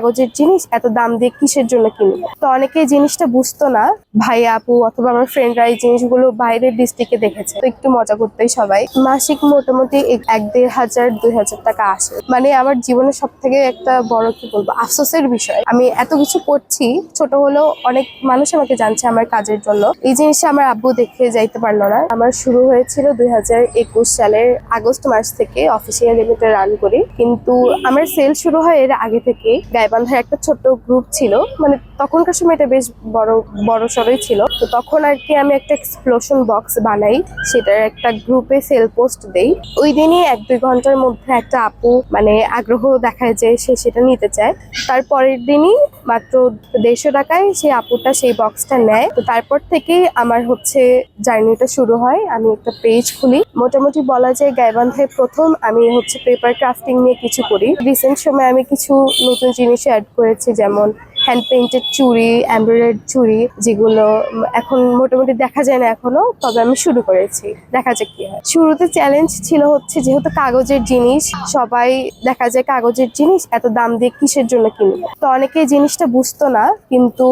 কাগজের জিনিস এত দাম দিয়ে কিসের জন্য কিনবো? তো অনেকে জিনিসটা বুঝতো না। ভাই, আপু অথবা আমার ফ্রেন্ডরা এই জিনিসগুলো বাইরের ডিস্ট্রিক্টে দেখেছে। তো একটু মজা করতেই সবাই। মাসিক মোটামুটি এক- দেড় হাজার, দুই হাজার টাকা আসে। মানে আমার জীবনের সব থেকে একটা বড় কি বলব, আফসোসের বিষয়। আমি এত কিছু করছি, ছোট হলেও অনেক মানুষ আমাকে জানছে আমার কাজের জন্য। এই জিনিসটা আমার আব্বু দেখে যাইতে পারল না। আমার শুরু হয়েছিল দুই হাজার একুশ সালের আগস্ট মাস থেকে অফিসিয়াল লিমিটে রান করি। কিন্তু আমার সেল শুরু হয় এর আগে থেকে গাইবান্ধার একটা ছোট্ট গ্রুপ ছিল। মানে তখনকার সময় এটা বেশ বড় বড় সড়ই ছিল। তো তখন আর কি আমি একটা এক্সপ্লোশন বক্স বানাই, সেটার একটা গ্রুপে সেল পোস্ট দেই। ওই দিনই এক দুই ঘণ্টার মধ্যে একটা আপু মানে আগ্রহ দেখায় যে সে সেটা নিতে চায়। তার পরের দিনই মাত্র দেড়শো টাকায় সেই আপুটা সেই বক্সটা নেয়। তো তারপর থেকেই আমার হচ্ছে জার্নিটা শুরু হয়। আমি একটা পেজ খুলি। মোটামুটি বলা যায় গাইবান্ধায় প্রথম আমি হচ্ছে পেপার ক্রাফটিং নিয়ে কিছু করি। রিসেন্ট সময় আমি কিছু নতুন জিনিস অ্যাড করেছি যেমন হ্যান্ড পেইন্টেড চুড়ি এমব্রয়ডারি চুড়ি যেগুলো এখন মোটামুটি দেখা যায় না এখনও, তবে আমি শুরু করেছি। দেখা যাক কি হয়। শুরুতে চ্যালেঞ্জ ছিল হচ্ছে যেহেতু কাগজের জিনিস, সবাই দেখা যায় কাগজের জিনিস এত দাম দিয়ে কিসের জন্য কিনবো? তো অনেকে জিনিসটা বুঝতো না, কিন্তু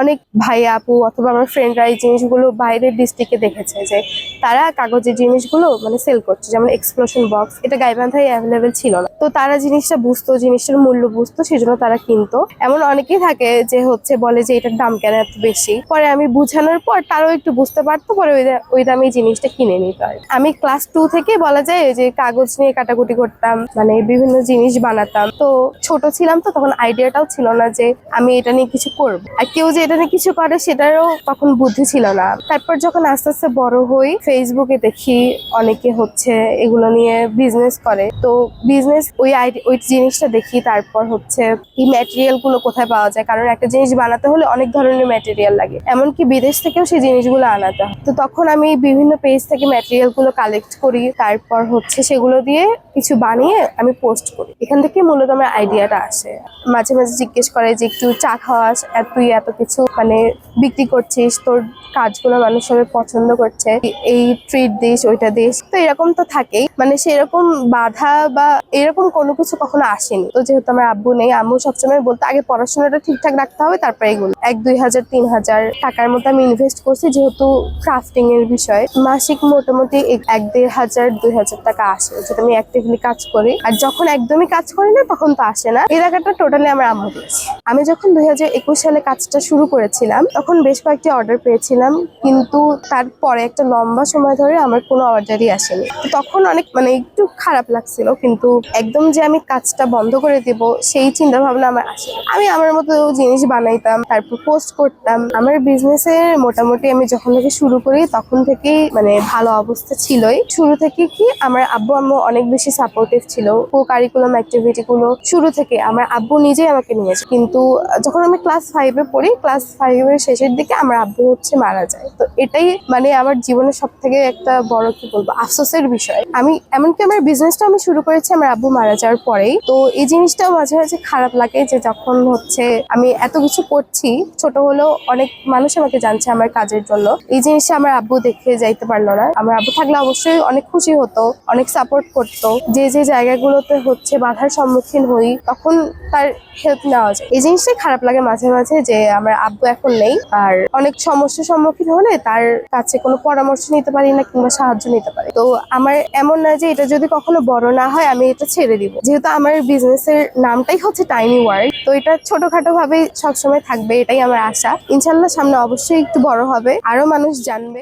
অনেক ভাই, আপু অথবা আমার ফ্রেন্ডরা এই জিনিসগুলো বাইরের ডিস্ট্রিক্টে দেখেছে যে তারা কাগজের জিনিসগুলো মানে সেল করছে, যেমন এক্সপ্লোশন বক্স এটা গাইবান্ধায় অ্যাভেলেবেল ছিল না। তো তারা জিনিসটা বুঝতো, জিনিসটার মূল্য বুঝতো, সেজন্য তারা কিনতো। এমন অনেকেই থাকে যে হচ্ছে বলে যে এটার দাম কেন এত বেশি? পরে আমি বুঝানোর পর তারও একটু বুঝতে পারতো, পরে ওই দামে জিনিসটা কিনে নিতে হয় আমি ক্লাস টু থেকে বলা যায় যে কাগজ নিয়ে কাটাকুটি করতাম মানে বিভিন্ন জিনিস বানাতাম। তো ছোট ছিলাম তো, তখন আইডিয়াটাও ছিল না যে আমি এটা নিয়ে কিছু করব। আর কেউ যে এটা নিয়ে কিছু করে সেটারও তখন বুদ্ধি ছিল না। তারপর যখন আস্তে আস্তে বড় হই ফেসবুকে দেখি অনেকে হচ্ছে এগুলো নিয়ে বিজনেস করে। তো বিজনেস ওই ওই জিনিসটা দেখি, তারপর হচ্ছে এই ম্যাটেরিয়ালগুলো কোথায় পাওয়া যায়। কারণ একটা জিনিস বানাতে হলে অনেক ধরনের ম্যাটেরিয়াল লাগে। এমনকি বিদেশ থেকেও সেই জিনিসগুলো আনাতে তো তখন আমি বিভিন্ন পেজ থেকে ম্যাটেরিয়ালগুলো কালেক্ট করি। তারপর হচ্ছে সেগুলো দিয়ে কিছু বানিয়ে আমি পোস্ট করি। এখান থেকে মূলত আমার আইডিয়াটা আসে। মাঝে মাঝে জিজ্ঞেস করে যে, একটু চা খাওয়া এত- তুই এত কিছু মানে বিক্রি করছিস? তোর কাজগুলো মানুষ সবাই পছন্দ করছে। এই ট্রিট দিস, ওইটা দিস। তো এরকম তো থাকেই। মানে সেরকম বাধা বা এরকম কোনো কিছু কখনো আসেনি। তো যেহেতু আমার আব্বু নেই, আম্মু সবসময় বলতো, আগে পড়াশোনাটা ঠিকঠাক রাখতে হবে, তারপরে এগুলো। এক, দুই হাজার, তিন হাজার টাকার মতো আমি ইনভেস্ট করছি যেহেতু ক্রাফটিং এর বিষয়। মাসিক মোটামুটি এক- দেড় হাজার, দুই হাজার টাকা আসে, যেটা আমি অ্যাক্টিভলি কাজ করি। আর যখন একদমই কাজ করি না, তখন তো আসে না। এই টাকাটা টোটালি আমার আম্মু দিয়েছে। আমি যখন দুই হাজার একুশ সালে কাজটা শুরু করেছিলাম, তখন বেশ কয়েকটি অর্ডার পেয়েছিলাম। কিন্তু তারপরে একটা লম্বা সময় ধরে আমার কোনো অর্ডারই আসেনি। তখন অনেক মানে একটু খারাপ লাগছিল, কিন্তু একদম যে আমি কাজটা বন্ধ করে দেব, সেই চিন্তা ভাবনা আমার আসে আমি আমার মতো জিনিস বানাইতাম, তারপর পোস্ট করতাম। আমার বিজনেসের মোটামুটি আমি যখন থেকে শুরু করি, তখন থেকেই মানে ভালো অবস্থা ছিলই। শুরু থেকে কি, আমার আব্বু আম্মু অনেক বেশি সাপোর্টিভ ছিল। কো কারিকুলাম অ্যাক্টিভিটি গুলো শুরু থেকে আমার আব্বু নিজেই আমাকে নিয়েছে। কিন্তু যখন আমি ক্লাস ফাইভে পড়ি ক্লাস ফাইভের শেষের দিকে আমার আব্বু হচ্ছে মারা যায়। তো এটাই মানে আমার জীবনের সব থেকে একটা বড়, কি বলব, আফসোসের বিষয়। আমি, এমনকি আমার বিজনেসটা আমি শুরু করেছি আমার আব্বু মারা যাওয়ার পরেই। তো এই জিনিসটাও মাঝে মাঝে খারাপ লাগে যে যখন হচ্ছে আমি এত কিছু করছি, ছোট হলেও অনেক মানুষ আমাকে জানছে আমার কাজের জন্য। এই জিনিসটা আমার আব্বু দেখে যাইতে পারল না। আমার আব্বু থাকলে অবশ্যই অনেক খুশি হতো, অনেক সাপোর্ট করতো। যে যে জায়গাগুলোতে হচ্ছে বাধার সম্মুখীন হই, তখন তার হেল্প নেওয়া যায়। এই জিনিসটাই খারাপ লাগে মাঝে মাঝে যে আমার আব্বু এখন নেই, আর অনেক সমস্যার সম্মুখীন হলে তার কাছে কোনো পরামর্শ নিতে পারি না কিংবা সাহায্য নিতে পারি। তো আমার এমন না যে এটা যদি কখনো বড় না হয়, আমি এটা ছেড়ে দিব। যেহেতু আমার বিজনেসের নামটাই হচ্ছে টাইনি ওয়ার্ল্ড তো এটা ছোটখাটো ভাবে সবসময় থাকবে, এটাই আমার আশা। ইনশাল্লাহ সামনে অবশ্যই একটু বড় হবে, আরও মানুষ জানবে।